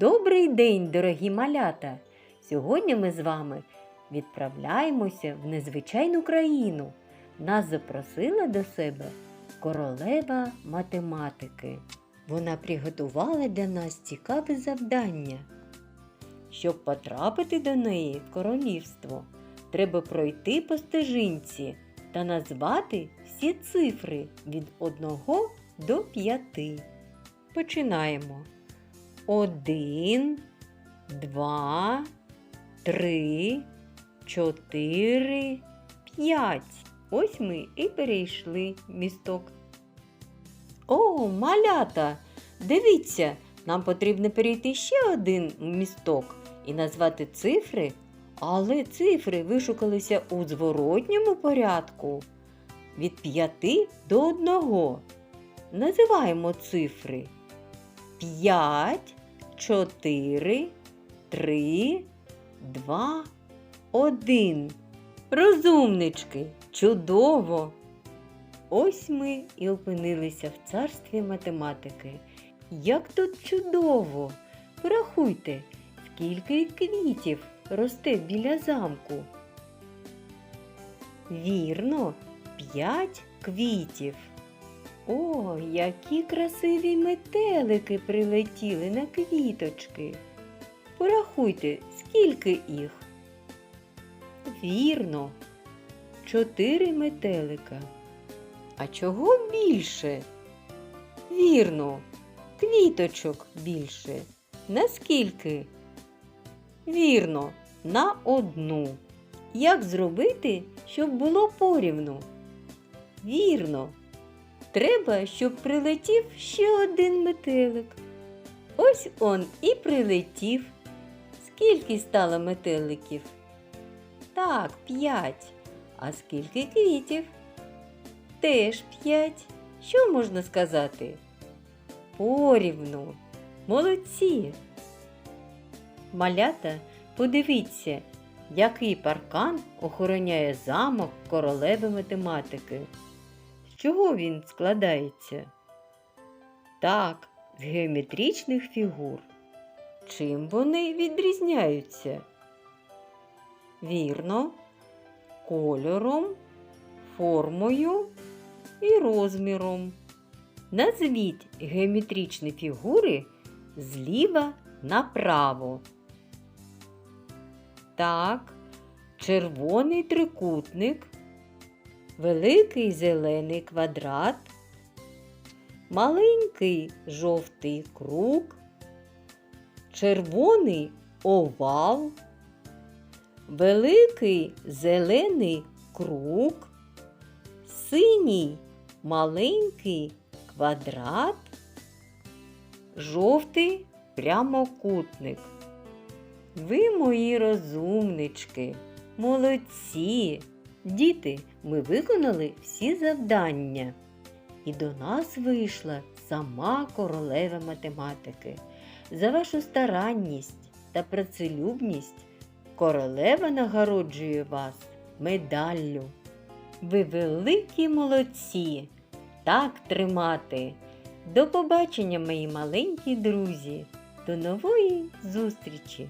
Добрий день, дорогі малята! Сьогодні ми з вами відправляємося в незвичайну країну. Нас запросила до себе королева математики. Вона приготувала для нас цікаве завдання. Щоб потрапити до неї в королівство, треба пройти по стежинці та назвати всі цифри від 1 до 5. Починаємо. Один, два, три, чотири, п'ять. Ось ми і перейшли місток. О, малята! Дивіться, нам потрібно перейти ще один місток і назвати цифри, але цифри вишукалися у зворотньому порядку від 5 до 1. Називаємо цифри 5, 4, 3, 2, 1. Розумнички, чудово! Ось ми і опинилися в царстві математики. Як тут чудово! Порахуйте, скільки квітів росте біля замку. Вірно, п'ять квітів. О, які красиві метелики прилетіли на квіточки. Порахуйте, скільки їх. Вірно, чотири метелика. А чого більше? Вірно, квіточок більше. Наскільки? Вірно, на одну. Як зробити, щоб було порівну? Вірно. Треба, щоб прилетів ще один метелик. Ось он і прилетів. Скільки стало метеликів? Так, п'ять. А скільки квітів? Теж п'ять. Що можна сказати? Порівну. Молодці. Малята, подивіться, який паркан охороняє замок королеви математики. Чого він складається? Так, з геометричних фігур. Чим вони відрізняються? Вірно, кольором, формою і розміром. Назвіть геометричні фігури зліва направо. Так, червоний трикутник, великий зелений квадрат, маленький жовтий круг, червоний овал, великий зелений круг, синій маленький квадрат, жовтий прямокутник. Ви мої розумнички, молодці! Діти, ми виконали всі завдання. І до нас вийшла сама королева математики. За вашу старанність та працелюбність королева нагороджує вас медаллю. Ви великі молодці! Так тримати! До побачення, мої маленькі друзі! До нової зустрічі!